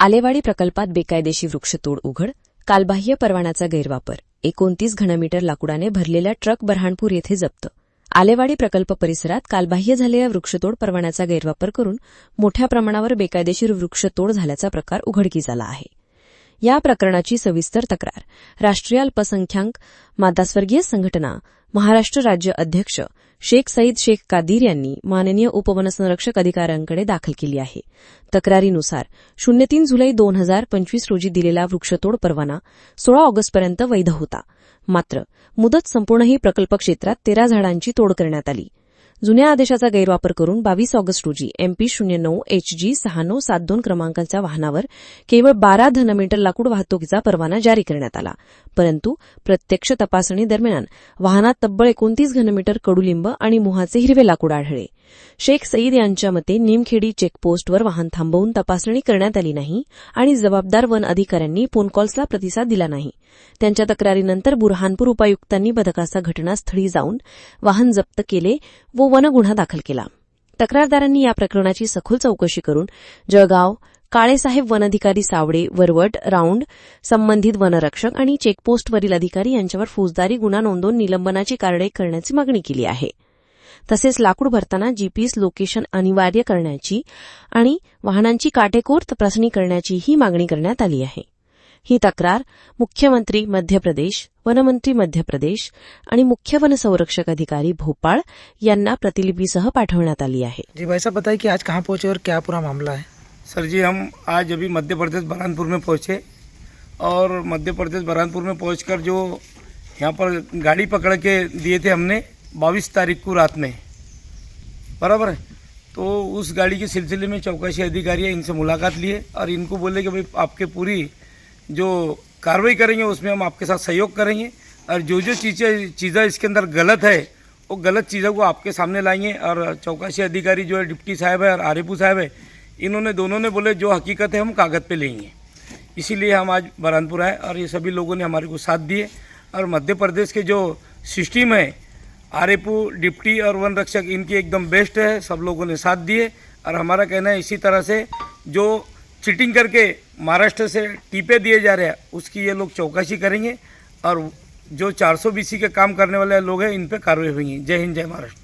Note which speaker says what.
Speaker 1: आलेवाडी प्रकल्पात बेकायदेशीर वृक्षतोड उघड कालबाह्य परवानाचा गैरवापर एकोणतीस घनमीटर लाकूडाने भरलेल्या ट्रक बऱ्हाणपूर येथे जप्त. आलेवाडी प्रकल्प परिसरात कालबाह्य झालेल्या वृक्षतोड परवान्याचा गैरवापर करून मोठ्या प्रमाणावर बेकायदेशीर वृक्षतोड झाल्याचा प्रकार उघडकीस आला आहे. या प्रकरणाची सविस्तर तक्रार. राष्ट्रीय अल्पसंख्याक मातास्वर्गीय संघटना महाराष्ट्र राज्य अध्यक्ष शेख सईद शेख कादीर यांनी माननीय उपवनसंरक्षक अधिकाऱ्यांकडे दाखल केली आहे. तक्रारीनुसार शून्य तीन जुलै दोन हजार पंचवीस रोजी दिलेला वृक्षतोड परवाना सोळा ऑगस्टपर्यंत वैध होता. मात्र मुदत संपूर्णही प्रकल्प क्षेत्रात तेरा झाडांची तोड करण्यात आली. जुन्या आदेशाचा गैरवापर करून बावीस ऑगस्ट रोजी एमपी शून्य नऊ एच जी सहा नऊ सात दोन क्रमांकाच्या वाहनावर केवळ बारा धनमीटर लाकूड वाहतुकीचा परवाना जारी करण्यात आला. परंतु प्रत्यक्ष तपासणी दरम्यान वाहनात तब्बल एकोणतीस घनमीटर कडुलिंब आणि मोहाचे हिरवे लाकूड आढळले. शेख सईद यांच्या मते निमखेडी चेकपोस्टवर वाहन थांबवून तपासणी करण्यात आली नाही आणि जबाबदार वन अधिकाऱ्यांनी फोन कॉल्सला प्रतिसाद दिला नाही. त्यांच्या तक्रारीनंतर बुरहानपूर उपायुक्तांनी पथकाचा घटनास्थळी जाऊन वाहन जप्त केले व वन गुन्हा दाखल केला. तक्रारदारांनी या प्रकरणाची सखोल चौकशी करून जळगाव काळेसाहेब वनधिकारी सावडे वरवट राऊंड संबंधित वनरक्षक आणि चेकपोस्टवरील अधिकारी यांच्यावर फौजदारी गुन्हा नोंदवून निलंबनाची कारवाई करण्याची मागणी केली आहे. तसेच लाकूड भरताना जीपीएस लोकेशन अनिवार्य करण्याची आणि वाहनांची काटेकोर तपासणी करण्याचीही मागणी करण्यात आली आहे. ही तक्रार मुख्यमंत्री मध्य प्रदेश वनमंत्री मध्य प्रदेश आणि मुख्य वन संरक्षक अधिकारी भोपाळ यांना प्रतिलिपीसह पाठवण्यात आली आहे.
Speaker 2: जी भाई साहब बताइए कि आज कहाँ पहुंचे और क्या पूरा मामला है?
Speaker 3: सर जी हम आज अभी मध्य प्रदेश बरहानपुर में पहुंचे और मध्य प्रदेश बरहानपुर में पहुंचकर जो यहाँ पर गाड़ी पकड़ के दिए थे हमने बाईस तारीख को रात में। बराबर है? तो उस गाड़ी के सिलसिले में चौकसी अधिकारी है, इनसे मुलाकात लिए और इनको बोले कि भाई आपके पूरी जो कार्रवाई करेंगे, उसमें हम आपके साथ सहयोग करेंगे और जो जो चीज़ें चीज़ें इसके अंदर गलत है, वो गलत चीज़ों को आपके सामने लाएँगे और चौकसी अधिकारी जो है, डिप्टी साहब है और आरिफू साहब है, इन्होंने, दोनों ने बोले, जो हकीकत है हम कागज़ पे लेंगे। इसीलिए हम आज बरहानपुर आए और ये सभी लोगों ने हमारे को साथ दिए और मध्य प्रदेश के जो सिस्टम है आरेपू, डिप्टी और वन रक्षक इनकी एकदम बेस्ट है, सब लोगों ने साथ दिए। और हमारा कहना है इसी तरह से जो चिटिंग करके महाराष्ट्र से टीपे दिए जा रहे हैं, उसकी ये लोग चौकसी करेंगे। और जो 400 बीसी के काम करने वाले लोग हैं, इन पर कार्रवाई होगी। जय हिंद, जय महाराष्ट्र।